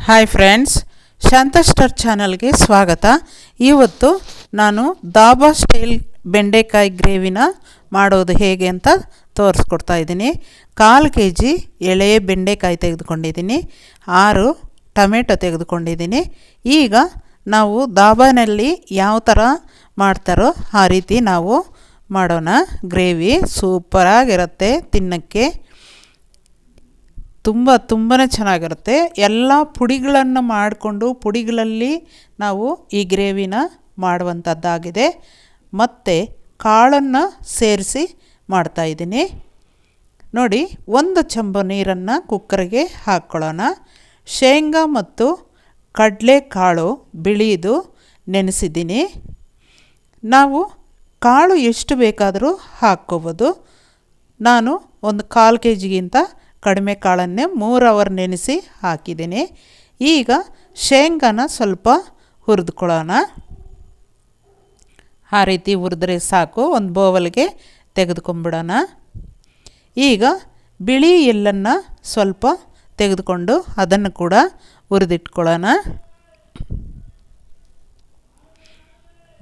Hi friends ಶಾಂತ star ಚಾನಲ್ಗೆ ಸ್ವಾಗತ. ಇವತ್ತು ನಾನು ದಾಬಾ ಸ್ಟೈಲ್ ಬೆಂಡೆಕಾಯಿ ಗ್ರೇವಿನ ಮಾಡೋದು ಹೇಗೆ ಅಂತ ತೋರಿಸ್ಕೊಡ್ತಾ ಇದ್ದೀನಿ. ಕಾಲು ಕೆ ಜಿ ಎಳೆ ಬೆಂಡೆಕಾಯಿ ತೆಗೆದುಕೊಂಡಿದ್ದೀನಿ. ಆರು ಟೊಮೆಟೊ ತೆಗೆದುಕೊಂಡಿದ್ದೀನಿ. ಈಗ ನಾವು ದಾಬಾನಲ್ಲಿ ಯಾವ ಥರ ಮಾಡ್ತಾರೋ ಆ ರೀತಿ ನಾವು ಮಾಡೋಣ. ಗ್ರೇವಿ ಸೂಪರಾಗಿರುತ್ತೆ ತಿನ್ನೋಕ್ಕೆ. ತುಂಬ ತುಂಬಾ ಚೆನ್ನಾಗಿರುತ್ತೆ. ಎಲ್ಲ ಪುಡಿಗಳನ್ನು ಮಾಡಿಕೊಂಡು ಪುಡಿಗಳಲ್ಲಿ ನಾವು ಈ ಗ್ರೇವಿನ ಮಾಡುವಂಥದ್ದಾಗಿದೆ ಮತ್ತು ಕಾಳನ್ನು ಸೇರಿಸಿ ಮಾಡ್ತಾಯಿದ್ದೀನಿ ನೋಡಿ, ಒಂದು ಚಂಬು ನೀರನ್ನು ಕುಕ್ಕರ್ಗೆ ಹಾಕ್ಕೊಳ್ಳೋಣ ಶೇಂಗಾ ಮತ್ತು ಕಡಲೆಕಾಳು ಬಿಳಿದು ನೆನೆಸಿದ್ದೀನಿ. ನಾವು ಕಾಳು ಎಷ್ಟು ಬೇಕಾದರೂ ಹಾಕ್ಕೋಬೋದು. ನಾನು ಒಂದು ಕಾಲು ಕೆ ಜಿಗಿಂತ ಕಡಿಮೆ ಕಾಳನ್ನೇ ಮೂರು ಅವರ್ ನೆನೆಸಿ ಹಾಕಿದ್ದೀನಿ. ಈಗ ಶೇಂಗಾನ ಸ್ವಲ್ಪ ಹುರಿದುಕೊಳ್ಳೋಣ. ಆ ರೀತಿ ಹುರಿದ್ರೆ ಸಾಕು, ಒಂದು ಬೋವಲ್ಗೆ ತೆಗೆದುಕೊಂಬಿಡೋಣ ಈಗ ಬಿಳಿ ಎಳ್ಳನ್ನು ಸ್ವಲ್ಪ ತೆಗೆದುಕೊಂಡು ಅದನ್ನು ಕೂಡ ಹುರಿದಿಟ್ಕೊಳ್ಳೋಣ.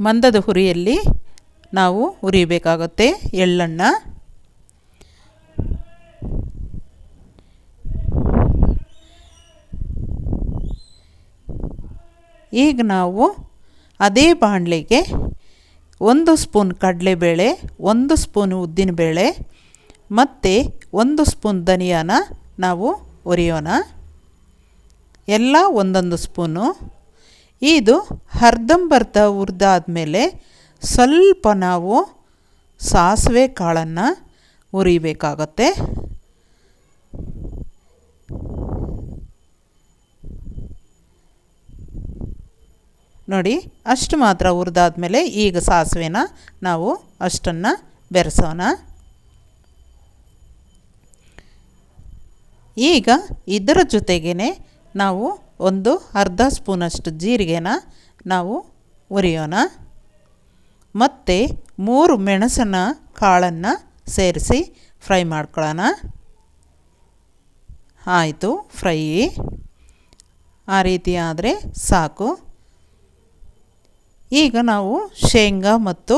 ಮಂದದ ಹುರಿಯಲ್ಲಿ ನಾವು ಹುರಿಬೇಕಾಗುತ್ತೆ ಎಳ್ಳನ್ನು. ಈಗ ನಾವು ಅದೇ ಬಾಣಲೆಗೆ ಒಂದು ಸ್ಪೂನ್ ಕಡಲೆಬೇಳೆ, ಒಂದು ಸ್ಪೂನ್ ಉದ್ದಿನಬೇಳೆ ಮತ್ತು ಒಂದು ಸ್ಪೂನ್ ಧನಿಯಾನ ನಾವು ಒರಿಯೋಣ. ಎಲ್ಲ ಒಂದೊಂದು ಸ್ಪೂನು. ಇದು ಅರ್ಧಂಬರ್ಧ ಹುರಿದಾದ್ಮೇಲೆ ಸ್ವಲ್ಪ ನಾವು ಸಾಸಿವೆ ಕಾಳನ್ನು ಹುರಿಬೇಕಾಗತ್ತೆ. ನೋಡಿ, ಅಷ್ಟು ಮಾತ್ರ ಹುರಿದಾದ್ಮೇಲೆ ಈಗ ಸಾಸಿವೆನ ನಾವು ಅಷ್ಟನ್ನು ಬೆರೆಸೋಣ. ಈಗ ಇದರ ಜೊತೆಗೇ ನಾವು ಒಂದು ಅರ್ಧ ಸ್ಪೂನಷ್ಟು ಜೀರಿಗೆನ ನಾವು ಹುರಿಯೋಣ ಮತ್ತು ಮೂರು ಮೆಣಸಿನ ಕಾಳನ್ನು ಸೇರಿಸಿ ಫ್ರೈ ಮಾಡ್ಕೊಳ್ಳೋಣ. ಆಯಿತು, ಫ್ರೈ. ಆ ರೀತಿ ಆದರೆ ಸಾಕು. ಈಗ ನಾವು ಶೇಂಗಾ ಮತ್ತು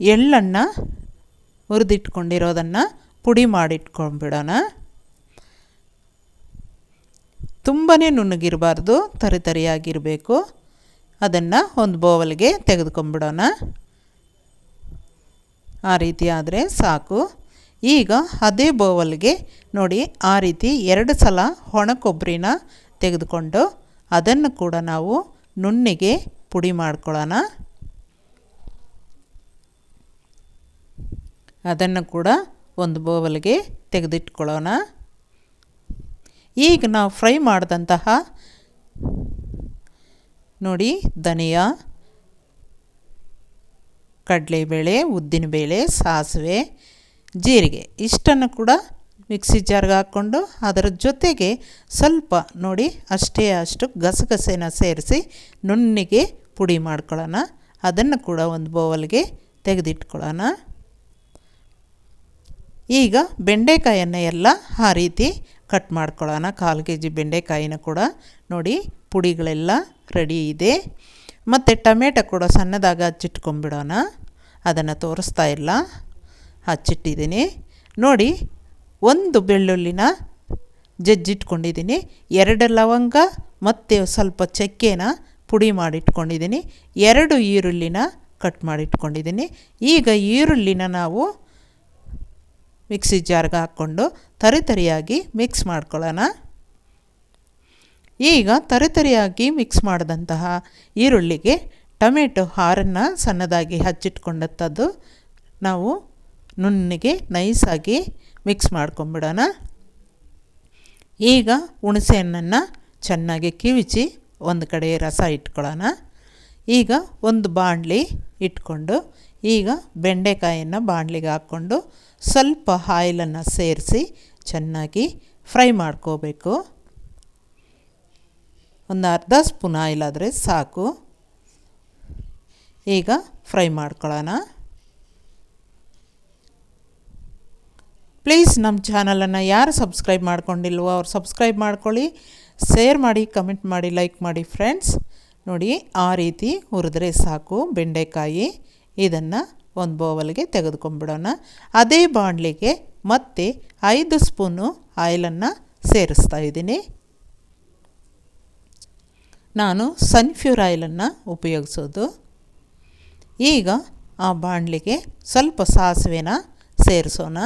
ಎಳ್ಳನ್ನು ಹುರಿದಿಟ್ಕೊಂಡಿರೋದನ್ನು ಪುಡಿ ಮಾಡಿಟ್ಕೊಂಡ್ಬಿಡೋಣ. ತುಂಬಾ ನುಣ್ಣಗಿರಬಾರ್ದು, ತರಿ ತರಿಯಾಗಿರಬೇಕು. ಅದನ್ನು ಒಂದು ಬೋವಲ್ಗೆ ತೆಗೆದುಕೊಂಡ್ಬಿಡೋಣ. ಆ ರೀತಿ ಆದರೆ ಸಾಕು. ಈಗ ಅದೇ ಬೋವಲ್ಗೆ ನೋಡಿ ಆ ರೀತಿ ಎರಡು ಸಲ ಒಣ ಕೊಬ್ಬರಿನ ತೆಗೆದುಕೊಂಡು ಅದನ್ನು ಕೂಡ ನಾವು ನುಣ್ಣಿಗೆ ಪುಡಿ ಮಾಡ್ಕೊಳ್ಳೋಣ. ಅದನ್ನು ಕೂಡ ಒಂದು ಬೋವಲ್ಗೆ ತೆಗೆದಿಟ್ಕೊಳ್ಳೋಣ. ಈಗ ನಾವು ಫ್ರೈ ಮಾಡಿದಂತಹ ನೋಡಿ ಧನಿಯಾ, ಕಡಲೆಬೇಳೆ ಉದ್ದಿನಬೇಳೆ ಸಾಸಿವೆ, ಜೀರಿಗೆ ಇಷ್ಟನ್ನು ಕೂಡ ಮಿಕ್ಸಿ ಜಾರ್ಗೆ ಹಾಕ್ಕೊಂಡು ಅದರ ಜೊತೆಗೆ ಸ್ವಲ್ಪ ನೋಡಿ ಅಷ್ಟೇ ಅಷ್ಟು ಗಸಗಸೆನ ಸೇರಿಸಿ ನುಣ್ಣಿಗೆ ಪುಡಿ ಮಾಡ್ಕೊಳ್ಳೋಣ ಅದನ್ನು ಕೂಡ ಒಂದು ಬೌಲ್ಗೆ ತೆಗೆದಿಟ್ಕೊಳ್ಳೋಣ ಈಗ ಬೆಂಡೆಕಾಯನ್ನು ಎಲ್ಲ ಆ ರೀತಿ ಕಟ್ ಮಾಡ್ಕೊಳ್ಳೋಣ ಕಾಲು ಕೆ ಜಿ ಬೆಂಡೆಕಾಯಿನ ಕೂಡ. ನೋಡಿ, ಪುಡಿಗಳೆಲ್ಲ ರೆಡಿ ಇದೆ. ಮತ್ತು ಟೊಮೆಟೊ ಕೂಡ ಸಣ್ಣದಾಗ ಹಚ್ಚಿಟ್ಕೊಂಬಿಡೋಣ ಅದನ್ನು ತೋರಿಸ್ತಾ ಇಲ್ಲ. ಹಚ್ಚಿಟ್ಟಿದ್ದೀನಿ. ನೋಡಿ, ಒಂದು ಬೆಳ್ಳುಳ್ಳಿನ ಜಜ್ಜಿಟ್ಕೊಂಡಿದ್ದೀನಿ. ಎರಡು ಲವಂಗ, ಮತ್ತು ಸ್ವಲ್ಪ ಚಕ್ಕೆನ ಪುಡಿ ಮಾಡಿಟ್ಕೊಂಡಿದ್ದೀನಿ. ಎರಡು ಈರುಳ್ಳಿನ ಕಟ್ ಮಾಡಿಟ್ಕೊಂಡಿದ್ದೀನಿ. ಈಗ ಈರುಳ್ಳಿನ ನಾವು ಮಿಕ್ಸಿ ಜಾರ್ಗೆ ಹಾಕ್ಕೊಂಡು ತರಿತರಿಯಾಗಿ ಮಿಕ್ಸ್ ಮಾಡ್ಕೊಳ್ಳೋಣ. ಈಗ ತರಿತರಿಯಾಗಿ ಮಿಕ್ಸ್ ಮಾಡಿದಂತಹ ಈರುಳ್ಳಿಗೆ ಟೊಮೆಟೊ ಹಾರನ್ನು ಸಣ್ಣದಾಗಿ ಹಚ್ಚಿಟ್ಕೊಂಡಂಥದ್ದು ನಾವು ನುಣ್ಣಿಗೆ ನೈಸಾಗಿ ಮಿಕ್ಸ್ ಮಾಡ್ಕೊಂಬಿಡೋಣ. ಈಗ ಹುಣಸೆ ಹಣ್ಣನ್ನು ಚೆನ್ನಾಗಿ ಕಿವಿಚಿ ಒಂದು ಕಡೆ ರಸ ಇಟ್ಕೊಳ್ಳೋಣ. ಈಗ ಒಂದು ಬಾಣಲಿ ಇಟ್ಕೊಂಡು, ಈಗ ಬೆಂಡೆಕಾಯಿಯನ್ನು ಬಾಣಲಿಗೆ ಹಾಕ್ಕೊಂಡು ಸ್ವಲ್ಪ ಆಯಿಲನ್ನು ಸೇರಿಸಿ ಚೆನ್ನಾಗಿ ಫ್ರೈ ಮಾಡ್ಕೋಬೇಕು. ಒಂದು ಅರ್ಧ ಸ್ಪೂನ್ ಆಯಿಲ್ ಆದರೆ ಸಾಕು. ಈಗ ಫ್ರೈ ಮಾಡ್ಕೊಳ್ಳೋಣ. ಪ್ಲೀಸ್ ನಮ್ಮ ಚಾನಲನ್ನು ಯಾರು ಸಬ್ಸ್ಕ್ರೈಬ್ ಮಾಡ್ಕೊಂಡಿಲ್ವೋ ಅವ್ರು ಸಬ್ಸ್ಕ್ರೈಬ್ ಮಾಡ್ಕೊಳ್ಳಿ. ಶೇರ್ ಮಾಡಿ ಕಮೆಂಟ್ ಮಾಡಿ ಲೈಕ್ ಮಾಡಿ ಫ್ರೆಂಡ್ಸ್ ನೋಡಿ, ಆ ರೀತಿ ಹುರಿದ್ರೆ ಸಾಕು ಬೆಂಡೆಕಾಯಿ. ಇದನ್ನು ಒಂದು ಬೌವಲ್ಗೆ ತೆಗೆದುಕೊಂಡ್ಬಿಡೋಣ. ಅದೇ ಬಾಣಲಿಗೆ ಮತ್ತೆ ಐದು ಸ್ಪೂನು ಆಯಿಲನ್ನು ಸೇರಿಸ್ತಾ ಇದ್ದೀನಿ. ನಾನು ಸನ್ಫ್ಯೂರ್ ಆಯಿಲನ್ನು ಉಪಯೋಗಿಸೋದು. ಈಗ ಆ ಬಾಣಲಿಗೆ ಸ್ವಲ್ಪ ಸಾಸಿವೆನ ಸೇರಿಸೋಣ.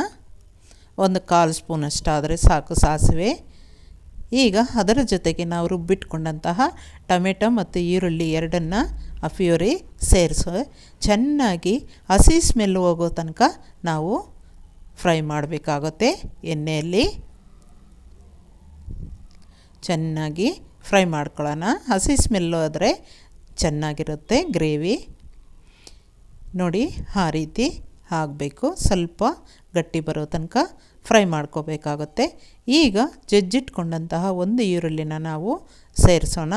ಒಂದು ಕಾಲು ಸ್ಪೂನಷ್ಟಾದರೆ ಸಾಕು ಸಾಸಿವೆ. ಈಗ ಅದರ ಜೊತೆಗೆ ನಾವು ರುಬ್ಬಿಟ್ಕೊಂಡಂತಹ ಟೊಮೆಟೊ ಮತ್ತು ಈರುಳ್ಳಿ ಎರಡನ್ನು ಅಫಿಯೋರಿ ಸೇರಿಸೋ. ಚೆನ್ನಾಗಿ ಹಸಿ ಸ್ಮೆಲ್ ಹೋಗೋ ತನಕ ನಾವು ಫ್ರೈ ಮಾಡಬೇಕಾಗುತ್ತೆ ಎಣ್ಣೆಯಲ್ಲಿ. ಚೆನ್ನಾಗಿ ಫ್ರೈ ಮಾಡ್ಕೊಳ್ಳೋಣ. ಹಸಿ ಸ್ಮೆಲ್ ಆದರೆ ಚೆನ್ನಾಗಿರುತ್ತೆ ಗ್ರೇವಿ. ನೋಡಿ ಆ ರೀತಿ ಆಗಬೇಕು ಸ್ವಲ್ಪ ಗಟ್ಟಿ ಬರೋ ತನಕ ಫ್ರೈ ಮಾಡ್ಕೋಬೇಕಾಗುತ್ತೆ. ಈಗ ಜಜ್ಜಿಟ್ಕೊಂಡಂತಹ ಒಂದು ಈರುಳ್ಳಿನ ನಾವು ಸೇರಿಸೋಣ.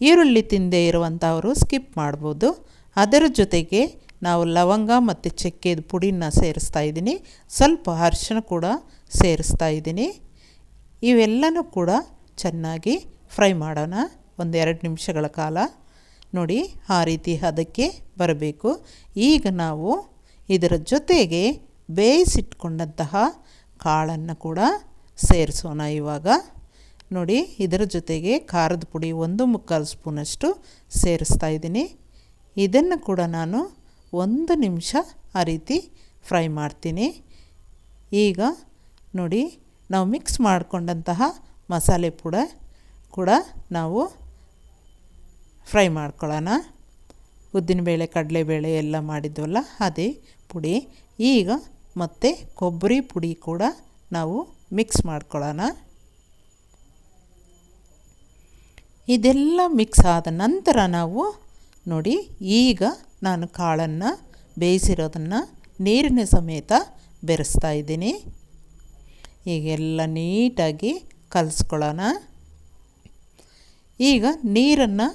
ಈರುಳ್ಳಿ ತಿಂದೇ ಇರುವಂಥವರು ಸ್ಕಿಪ್ ಮಾಡ್ಬೋದು. ಅದರ ಜೊತೆಗೆ ನಾವು ಲವಂಗ ಮತ್ತು ಚಕ್ಕೆದ ಪುಡಿನ ಸೇರಿಸ್ತಾ ಇದ್ದೀನಿ. ಸ್ವಲ್ಪ ಅರಿಶಿನ ಕೂಡ ಸೇರಿಸ್ತಾ ಇದ್ದೀನಿ. ಇವೆಲ್ಲನೂ ಕೂಡ ಚೆನ್ನಾಗಿ ಫ್ರೈ ಮಾಡೋಣ. ಒಂದು ಎರಡು ನಿಮಿಷಗಳ ಕಾಲ. ನೋಡಿ, ಆ ರೀತಿ ಅದಕ್ಕೆ ಬರಬೇಕು. ಈಗ ನಾವು ಇದರ ಜೊತೆಗೆ ಬೇಯಿಸಿಟ್ಕೊಂಡಂತಹ ಕಾಳನ್ನು ಕೂಡ ಸೇರಿಸೋಣ ಇವಾಗ. ನೋಡಿ, ಇದರ ಜೊತೆಗೆ ಖಾರದ ಪುಡಿ ಒಂದು ಮುಕ್ಕಾಲು ಸ್ಪೂನಷ್ಟು ಸೇರಿಸ್ತಾ ಇದ್ದೀನಿ. ಇದನ್ನು ಕೂಡ ನಾನು ಒಂದು ನಿಮಿಷ ಆ ರೀತಿ ಫ್ರೈ ಮಾಡ್ತೀನಿ. ಈಗ ನೋಡಿ, ನಾವು ಮಿಕ್ಸ್ ಮಾಡಿಕೊಂಡಂತಹ ಮಸಾಲೆ ಪುಡ ಕೂಡ ನಾವು ಫ್ರೈ ಮಾಡ್ಕೊಳ್ಳೋಣ. ಉದ್ದಿನಬೇಳೆ ಕಡಲೆಬೇಳೆ ಎಲ್ಲ ಮಾಡಿದ್ವಲ್ಲ, ಅದೇ ಪುಡಿ. ಈಗ ಮತ್ತು ಕೊಬ್ಬರಿ ಪುಡಿ ಕೂಡ ನಾವು ಮಿಕ್ಸ್ ಮಾಡ್ಕೊಳ್ಳೋಣ. ಇದೆಲ್ಲ ಮಿಕ್ಸ್ ಆದ ನಂತರ ನಾವು ನೋಡಿ, ಈಗ ನಾನು ಕಾಳನ್ನು ಬೇಯಿಸಿರೋದನ್ನು ನೀರಿನ ಸಮೇತ ಬೆರೆಸ್ತಾ ಇದ್ದೀನಿ. ಈಗೆಲ್ಲ ನೀಟಾಗಿ ಕಲಿಸ್ಕೊಳ್ಳೋಣ. ಈಗ ನೀರನ್ನು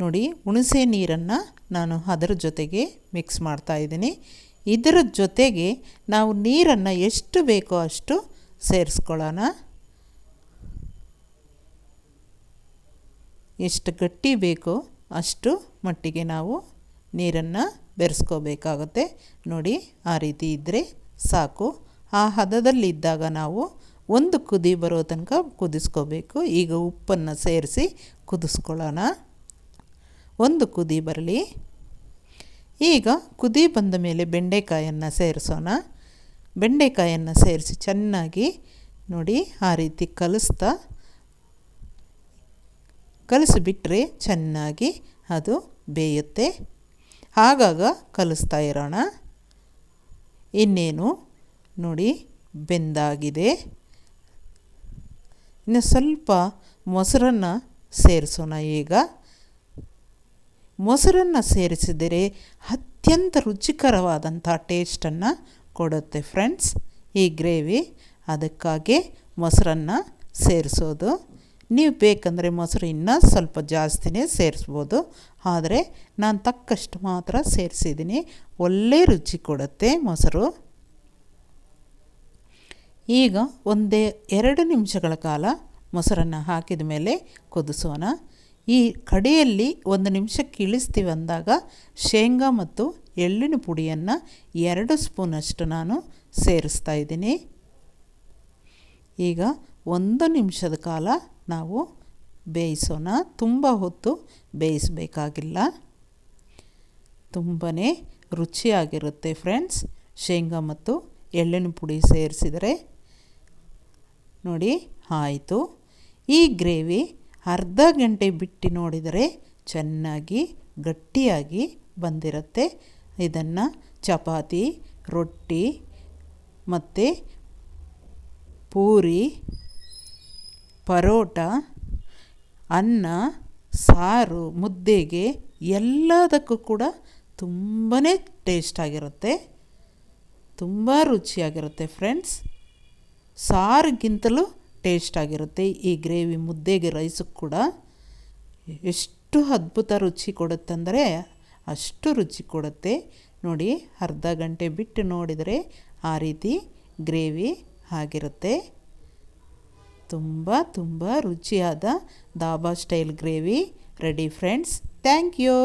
ನೋಡಿ, ಹುಣಸೆ ನೀರನ್ನು ನಾನು ಅದರ ಜೊತೆಗೆ ಮಿಕ್ಸ್ ಮಾಡ್ತಾ ಇದ್ದೀನಿ. ಇದರ ಜೊತೆಗೆ ನಾವು ನೀರನ್ನು ಎಷ್ಟು ಬೇಕೋ ಅಷ್ಟು ಸೇರಿಸ್ಕೊಳ್ಳೋಣ. ಎಷ್ಟು ಗಟ್ಟಿ ಬೇಕೋ ಅಷ್ಟು ಮಟ್ಟಿಗೆ ನಾವು ನೀರನ್ನು ಬೆರೆಸ್ಕೋಬೇಕಾಗುತ್ತೆ. ನೋಡಿ, ಆ ರೀತಿ ಇದ್ದರೆ ಸಾಕು. ಆ ಹದದಲ್ಲಿದ್ದಾಗ ನಾವು ಒಂದು ಕುದಿ ಬರೋ ತನಕ ಕುದಿಸ್ಕೋಬೇಕು. ಈಗ ಉಪ್ಪನ್ನು ಸೇರಿಸಿ ಕುದಿಸ್ಕೊಳ್ಳೋಣ. ಒಂದು ಕುದಿ ಬರಲಿ. ಈಗ ಕುದಿ ಬಂದ ಮೇಲೆ ಬೆಂಡೆಕಾಯನ್ನು ಸೇರಿಸೋಣ. ಬೆಂಡೆಕಾಯನ್ನು ಸೇರಿಸಿ ಚೆನ್ನಾಗಿ ನೋಡಿ ಆ ರೀತಿ ಕಲಿಸ್ತಾ, ಕಲಿಸಿಬಿಟ್ರೆ ಚೆನ್ನಾಗಿ ಅದು ಬೇಯುತ್ತೆ. ಆಗಾಗ ಕಲಿಸ್ತಾ ಇರೋಣ. ಇನ್ನೇನು ನೋಡಿ ಬೆಂದಾಗಿದೆ. ಇನ್ನು ಸ್ವಲ್ಪ ಮೊಸರನ್ನು ಸೇರಿಸೋಣ ಈಗ. ಮೊಸರನ್ನು ಸೇರಿಸಿದರೆ ಅತ್ಯಂತ ರುಚಿಕರವಾದಂಥ ಟೇಸ್ಟನ್ನು ಕೊಡುತ್ತೆ ಫ್ರೆಂಡ್ಸ್. ಈ ಗ್ರೇವಿ ಅದಕ್ಕಾಗಿ ಮೊಸರನ್ನು ಸೇರಿಸೋದು. ನೀವು ಬೇಕಂದರೆ ಮೊಸರು ಇನ್ನೂ ಸ್ವಲ್ಪ ಜಾಸ್ತಿನೇ ಸೇರಿಸ್ಬೋದು. ಆದರೆ ನಾನು ತಕ್ಕಷ್ಟು ಮಾತ್ರ ಸೇರಿಸಿದ್ದೀನಿ. ಒಳ್ಳೆ ರುಚಿ ಕೊಡುತ್ತೆ ಮೊಸರು. ಈಗ ಒಂದೇ ಎರಡು ನಿಮಿಷಗಳ ಕಾಲ ಮೊಸರನ್ನು ಹಾಕಿದ ಮೇಲೆ ಕುದಿಸೋಣ. ಈ ಕಡೆಯಲ್ಲಿ ಒಂದು ನಿಮಿಷಕ್ಕೆ ಇಳಿಸ್ತೀವಿ ಅಂದಾಗ ಶೇಂಗಾ ಮತ್ತು ಎಳ್ಳಿನ ಪುಡಿಯನ್ನು ಎರಡು ಸ್ಪೂನಷ್ಟು ನಾನು ಸೇರಿಸ್ತಾ ಇದ್ದೀನಿ. ಈಗ ಒಂದು ನಿಮಿಷದ ಕಾಲ ನಾವು ಬೇಯಿಸೋಣ. ತುಂಬ ಹೊತ್ತು ಬೇಯಿಸಬೇಕಾಗಿಲ್ಲ. ತುಂಬಾ ರುಚಿಯಾಗಿರುತ್ತೆ ಫ್ರೆಂಡ್ಸ್. ಶೇಂಗಾ ಮತ್ತು ಎಳ್ಳಿನ ಪುಡಿ ಸೇರಿಸಿದರೆ ನೋಡಿ, ಆಯಿತು. ಈ ಗ್ರೇವಿ ಅರ್ಧ ಗಂಟೆ ಬಿಟ್ಟು ನೋಡಿದರೆ ಚೆನ್ನಾಗಿ, ಗಟ್ಟಿಯಾಗಿ ಬಂದಿರುತ್ತೆ. ಇದನ್ನು ಚಪಾತಿ, ರೊಟ್ಟಿ ಮತ್ತು ಪೂರಿ, ಪರೋಟ, ಅನ್ನ, ಸಾರು, ಮುದ್ದೆಗೆ ಎಲ್ಲದಕ್ಕೂ ಕೂಡ ತುಂಬಾ ಟೇಸ್ಟಾಗಿರುತ್ತೆ ತುಂಬ ರುಚಿಯಾಗಿರುತ್ತೆ ಫ್ರೆಂಡ್ಸ್ ಸಾರಿಗಿಂತಲೂ ಟೇಸ್ಟಾಗಿರುತ್ತೆ. ಈ ಗ್ರೇವಿ ಮುದ್ದೆಗೆ ರೈಸು ಕೂಡ ಎಷ್ಟು ಅದ್ಭುತ ರುಚಿ ಕೊಡುತ್ತಂದರೆ ಅಷ್ಟು ರುಚಿ ಕೊಡುತ್ತೆ. ನೋಡಿ, ಅರ್ಧ ಗಂಟೆ ಬಿಟ್ಟು ನೋಡಿದರೆ ಆ ರೀತಿ ಗ್ರೇವಿ ಆಗಿರುತ್ತೆ. ತುಂಬ ತುಂಬ ರುಚಿಯಾದ dhaba style gravy. Ready friends, thank you.